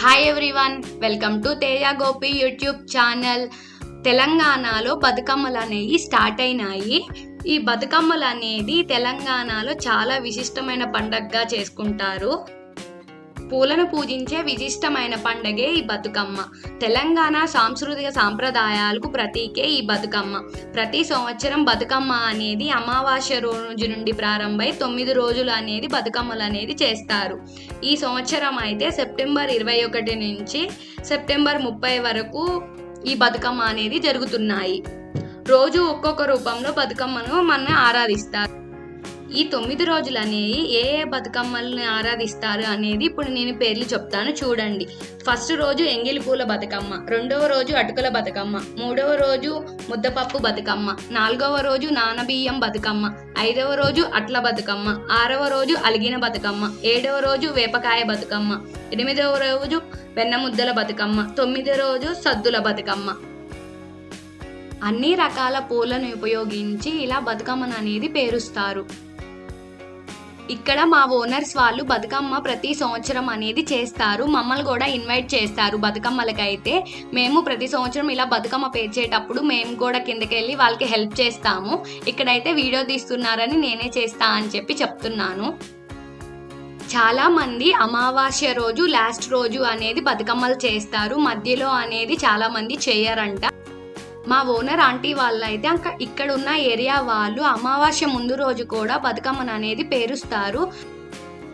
Hi everyone welcome to Teja Gopi YouTube channel తెలంగాణలో బతుకమ్మలు అనేవి స్టార్ట్ అయినాయి. ఈ బతుకమ్మలు అనేది తెలంగాణలో చాలా విశిష్టమైన పండగగా చేసుకుంటారు. పూలను పూజించే విశిష్టమైన పండగే ఈ బతుకమ్మ. తెలంగాణ సాంస్కృతిక సాంప్రదాయాలకు ప్రతీకే ఈ బతుకమ్మ. ప్రతి సంవత్సరం బతుకమ్మ అనేది అమావాస్య రోజు నుండి ప్రారంభమై తొమ్మిది రోజులు అనేది బతుకమ్మలు అనేది చేస్తారు. ఈ సంవత్సరం అయితే సెప్టెంబర్ ఇరవై ఒకటి నుంచి సెప్టెంబర్ ముప్పై వరకు ఈ బతుకమ్మ అనేది జరుగుతున్నాయి. రోజు ఒక్కొక్క రూపంలో బతుకమ్మను మన ఆరాధిస్తారు. ఈ తొమ్మిది రోజులు అనేవి ఏ ఏ బతుకమ్మల్ని ఆరాధిస్తారు అనేది ఇప్పుడు నేను పేర్లు చెప్తాను చూడండి. ఫస్ట్ రోజు ఎంగిలి పూల బతుకమ్మ రెండవ రోజు అటుకుల బతుకమ్మ మూడవ రోజు ముద్దపప్పు బతుకమ్మ నాలుగవ రోజు నానబియ్యం బతుకమ్మ ఐదవ రోజు అట్ల బతుకమ్మ ఆరవ రోజు అలిగిన బతుకమ్మ ఏడవ రోజు వేపకాయ బతుకమ్మ ఎనిమిదవ రోజు వెన్న ముద్దల బతుకమ్మ తొమ్మిదవ రోజు సద్దుల బతుకమ్మ. అన్ని రకాల పూలను ఉపయోగించి ఇలా బతుకమ్మను అనేది పేరుస్తారు. ఇక్కడ మా ఓనర్స్ వాళ్ళు బతుకమ్మ ప్రతి సంవత్సరం అనేది చేస్తారు. మమ్మల్ని కూడా ఇన్వైట్ చేస్తారు బతుకమ్మలకైతే. మేము ప్రతి సంవత్సరం ఇలా బతుకమ్మ పేర్చేటప్పుడు మేము కూడా కిందకి వెళ్ళి వాళ్ళకి హెల్ప్ చేస్తాము. ఇక్కడైతే వీడియో తీస్తున్నారని నేనే చేస్తా అని చెప్పి చెప్తున్నాను. చాలామంది అమావాస్య రోజు లాస్ట్ రోజు అనేది బతుకమ్మలు చేస్తారు. మధ్యలో అనేది చాలామంది చేయరంట. మా ఓనర్ ఆంటీ వాళ్ళైతే ఇంకా ఇక్కడ ఉన్న ఏరియా వాళ్ళు అమావాస్య ముందు రోజు కూడా బతుకమ్మను అనేది పేరుస్తారు.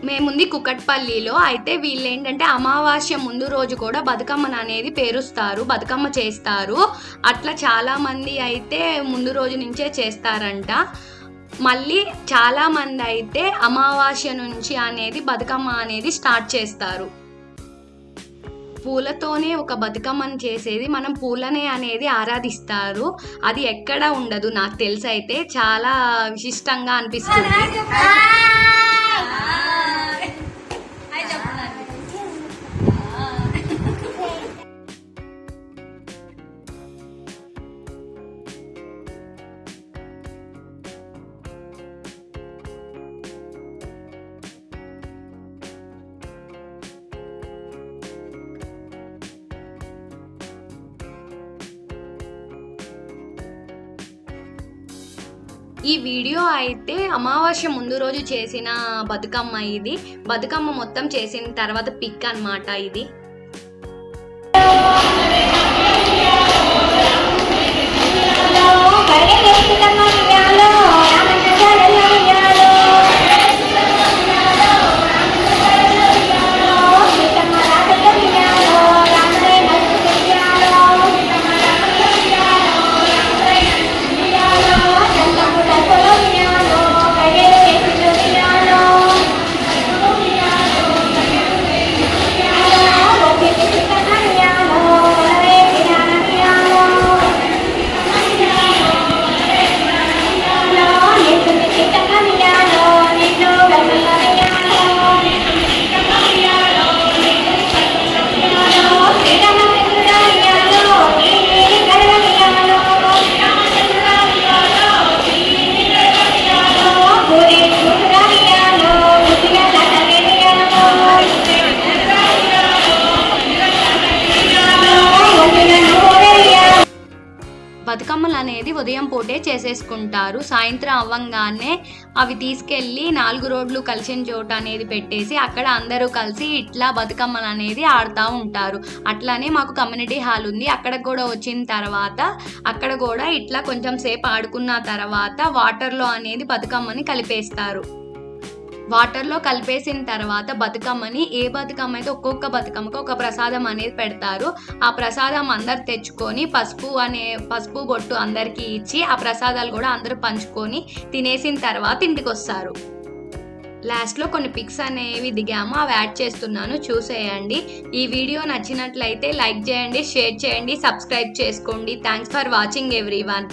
మేముంది కుకట్పల్లిలో. అయితే వీళ్ళు ఏంటంటే అమావాస్య ముందు రోజు కూడా బతుకమ్మను అనేది పేరుస్తారు బతుకమ్మ చేస్తారు. అట్లా చాలామంది అయితే ముందు రోజు నుంచే చేస్తారంట. మళ్ళీ చాలా మంది అయితే అమావాస్య నుంచి అనేది బతుకమ్మ అనేది స్టార్ట్ చేస్తారు. పూలతోనే ఒక బతుకమ్మను చేసేది. మనం పూలనే అనేది ఆరాధిస్తారు. అది ఎక్కడ ఉండదు. నాకు తెలిసి అయితే చాలా విశిష్టంగా అనిపిస్తుంది. ఈ వీడియో అయితే అమావాస్య ముందు రోజు చేసిన బతుకమ్మ ఇది. బతుకమ్మ మొత్తం చేసిన తర్వాత పిక్ అన్నమాట ఇది. అనేది ఉదయం పూటే చేసేసుకుంటారు. సాయంత్రం అవ్వంగానే అవి తీసుకెళ్ళి నాలుగు రోడ్లు కలిసిన చోట అనేది పెట్టేసి అక్కడ అందరూ కలిసి ఇట్లా బతుకమ్మలు అనేది ఆడుతూ ఉంటారు. అట్లానే మాకు కమ్యూనిటీ హాల్ ఉంది. అక్కడ కూడా వచ్చిన తర్వాత అక్కడ కూడా ఇట్లా కొంచెం సేపు ఆడుకున్న తర్వాత వాటర్లో అనేది బతుకమ్మని కలిపేస్తారు. వాటర్లో కలిపేసిన తర్వాత బతుకమ్మని ఏ బతుకమ్మ అయితే ఒక్కొక్క బతుకమ్మకి ఒక ప్రసాదం అనేది పెడతారు ఆ ప్రసాదం అందరు తెచ్చుకొని పసుపు అనే పసుపు బొట్టు అందరికీ ఇచ్చి ఆ ప్రసాదాలు కూడా అందరూ పంచుకొని తినేసిన తర్వాత ఇంటికి వస్తారు లాస్ట్లో కొన్ని పిక్స్ అనేవి దిగాము అవి యాడ్ చేస్తున్నాను చూసేయండి. ఈ వీడియో నచ్చినట్లయితే లైక్ చేయండి షేర్ చేయండి సబ్స్క్రైబ్ చేసుకోండి. Thanks for watching everyone